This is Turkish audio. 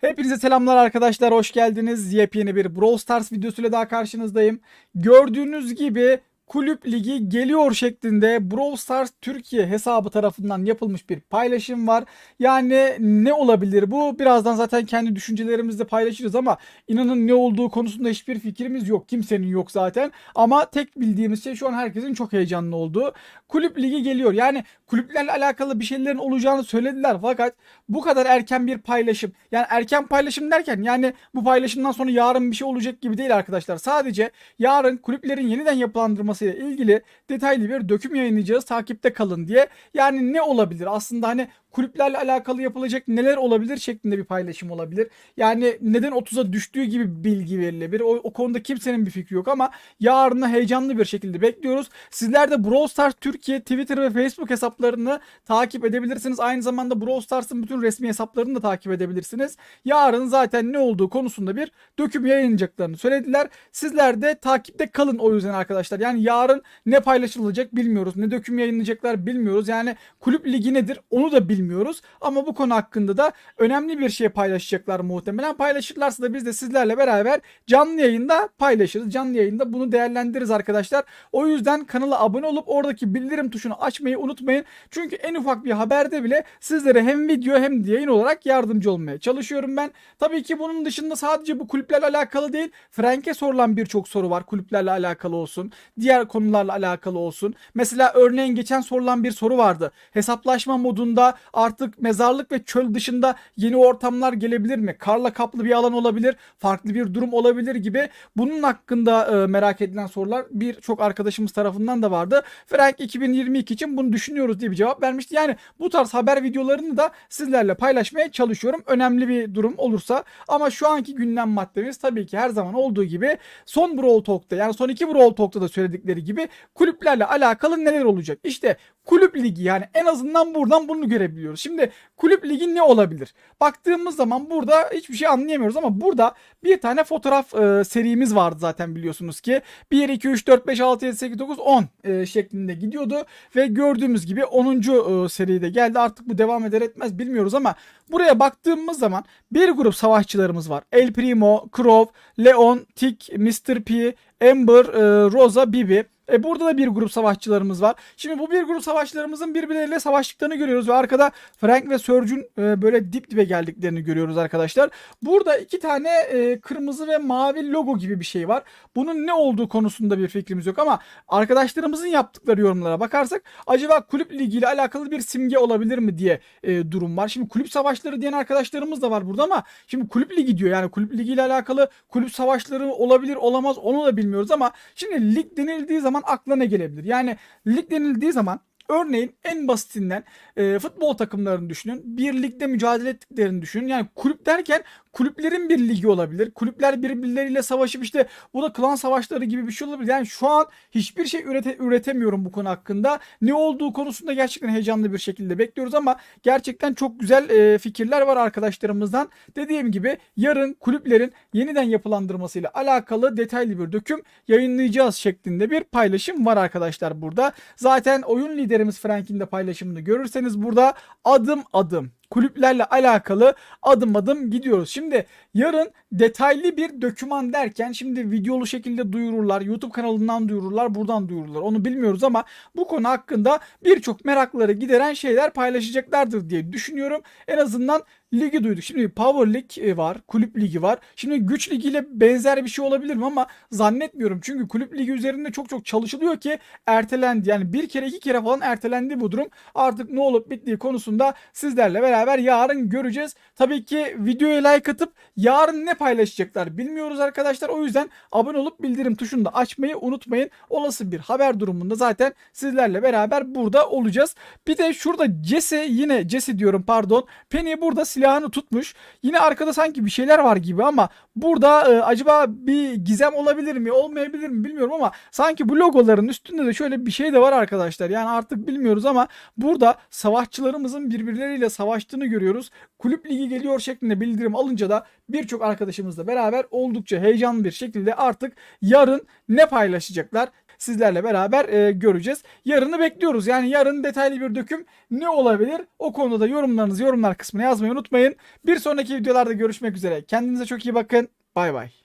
Hepinize selamlar arkadaşlar. Hoş geldiniz. Yepyeni bir Brawl Stars videosuyla daha karşınızdayım. Gördüğünüz gibi Kulüp Ligi geliyor şeklinde Brawl Stars Türkiye hesabı tarafından yapılmış bir paylaşım var. Yani ne olabilir bu? Birazdan zaten kendi düşüncelerimizle paylaşırız ama inanın ne olduğu konusunda hiçbir fikrimiz yok. Kimsenin yok zaten. Ama tek bildiğimiz şey şu an herkesin çok heyecanlı olduğu. Kulüp Ligi geliyor. Yani kulüplerle alakalı bir şeylerin olacağını söylediler fakat bu kadar erken bir paylaşım. Yani erken paylaşım derken yani bu paylaşımdan sonra yarın bir şey olacak gibi değil arkadaşlar. Sadece yarın kulüplerin yeniden yapılandırması ile ilgili detaylı bir döküm yayınlayacağız. Takipte kalın diye. Yani ne olabilir? Aslında hani kulüplerle alakalı yapılacak neler olabilir şeklinde bir paylaşım olabilir. Yani neden 30'a düştüğü gibi bilgi verilebilir. O, o konuda kimsenin bir fikri yok ama yarına heyecanlı bir şekilde bekliyoruz. Sizler de Brawl Stars Türkiye Twitter ve Facebook hesaplarını takip edebilirsiniz. Aynı zamanda Brawl Stars'ın bütün resmi hesaplarını da takip edebilirsiniz. Yarın zaten ne olduğu konusunda bir döküm yayınlayacaklarını söylediler. Sizler de takipte kalın o yüzden arkadaşlar. Yani yarın ne paylaşılacak bilmiyoruz. Ne döküm yayınlayacaklar bilmiyoruz. Yani kulüp ligi nedir onu da bilmiyoruz. Ama bu konu hakkında da önemli bir şey paylaşacaklar muhtemelen. Paylaşırlarsa da biz de sizlerle beraber canlı yayında paylaşırız. Canlı yayında bunu değerlendiririz arkadaşlar. O yüzden kanala abone olup oradaki bildirim tuşunu açmayı unutmayın. Çünkü en ufak bir haberde bile sizlere hem video hem de yayın olarak yardımcı olmaya çalışıyorum ben. Tabii ki bunun dışında sadece bu kulüplerle alakalı değil. Frank'e sorulan birçok soru var. Kulüplerle alakalı olsun. Diğer konularla alakalı olsun. Mesela örneğin geçen sorulan bir soru vardı. Hesaplaşma modunda artık mezarlık ve çöl dışında yeni ortamlar gelebilir mi? Karla kaplı bir alan olabilir. Farklı bir durum olabilir gibi. Bunun hakkında e, merak edilen sorular birçok arkadaşımız tarafından da vardı. Frank 2022 için bunu düşünüyoruz diye bir cevap vermişti. Yani bu tarz haber videolarını da sizlerle paylaşmaya çalışıyorum. Önemli bir durum olursa. Ama şu anki gündem maddemiz tabii ki her zaman olduğu gibi son Brawl Talk'ta yani son iki Brawl Talk'ta da söyledikleri gibi kulüplerle alakalı neler olacak? İşte kulüp ligi yani en azından buradan bunu görebiliyoruz. Şimdi kulüp ligi ne olabilir? Baktığımız zaman burada hiçbir şey anlayamıyoruz ama burada bir tane fotoğraf e, serimiz vardı zaten biliyorsunuz ki. 1, 2, 3, 4, 5, 6, 7, 8, 9, 10 e, şeklinde gidiyordu. Ve gördüğümüz gibi 10. E, seride geldi. Artık bu devam eder etmez bilmiyoruz ama buraya baktığımız zaman bir grup savaşçılarımız var. El Primo, Crow, Leon, Tick, Mr. P, Amber, e, Rosa, Bibi. E burada da bir grup savaşçılarımız var. Şimdi bu bir grup savaşçılarımızın birbirleriyle savaştıklarını görüyoruz ve arkada Frank ve Surge'ün e, böyle dip dibe geldiklerini görüyoruz arkadaşlar. Burada iki tane e, kırmızı ve mavi logo gibi bir şey var. Bunun ne olduğu konusunda bir fikrimiz yok ama arkadaşlarımızın yaptıkları yorumlara bakarsak acaba kulüp ligiyle alakalı bir simge olabilir mi diye e, durum var. Şimdi kulüp savaşları diyen arkadaşlarımız da var burada ama şimdi kulüp ligi diyor. Yani kulüp ligiyle alakalı kulüp savaşları olabilir olamaz onu da bilmiyoruz ama şimdi lig denildiği zaman akla ne gelebilir? Yani lig denildiği zaman Örneğin en basitinden e, futbol takımlarını düşünün. Bir ligde mücadele ettiklerini düşünün. Yani kulüp derken kulüplerin bir ligi olabilir. Kulüpler birbirleriyle savaşıp işte bu da klan savaşları gibi bir şey olabilir. Yani şu an hiçbir şey ürete, üretemiyorum bu konu hakkında. Ne olduğu konusunda gerçekten heyecanlı bir şekilde bekliyoruz ama gerçekten çok güzel e, fikirler var arkadaşlarımızdan. Dediğim gibi yarın kulüplerin yeniden yapılandırmasıyla alakalı detaylı bir döküm yayınlayacağız şeklinde bir paylaşım var arkadaşlar burada. Zaten oyun liderimiz Frank'in de paylaşımını görürseniz burada adım adım kulüplerle alakalı adım adım gidiyoruz. Şimdi yarın detaylı bir döküman derken şimdi videolu şekilde duyururlar. YouTube kanalından duyururlar, buradan duyururlar. Onu bilmiyoruz ama bu konu hakkında birçok merakları gideren şeyler paylaşacaklardır diye düşünüyorum. En azından ligi duyduk. Şimdi Power League var, kulüp ligi var. Şimdi güç ligiyle benzer bir şey olabilir mi ama zannetmiyorum. Çünkü kulüp ligi üzerinde çok çok çalışılıyor ki ertelendi. Yani bir kere iki kere falan ertelendi bu durum. Artık ne olup bittiği konusunda sizlerle beraber yarın göreceğiz. Tabii ki videoya like atıp yarın ne paylaşacaklar bilmiyoruz arkadaşlar. O yüzden abone olup bildirim tuşunu da açmayı unutmayın. Olası bir haber durumunda zaten sizlerle beraber burada olacağız. Bir de şurada Jesse yine Jesse diyorum pardon. Penny burada silahını tutmuş. Yine arkada sanki bir şeyler var gibi ama burada e, acaba bir gizem olabilir mi olmayabilir mi bilmiyorum ama sanki bu logoların üstünde de şöyle bir şey de var arkadaşlar. Yani artık bilmiyoruz ama burada savaşçılarımızın birbirleriyle savaştığını görüyoruz. Kulüp ligi geliyor şeklinde bildirim alınca da birçok arkadaşımızla beraber oldukça heyecanlı bir şekilde artık yarın ne paylaşacaklar? Sizlerle beraber e, göreceğiz. Yarını bekliyoruz. Yani yarın detaylı bir döküm ne olabilir? O konuda da yorumlarınızı yorumlar kısmına yazmayı unutmayın. Bir sonraki videolarda görüşmek üzere. Kendinize çok iyi bakın. Bay bay.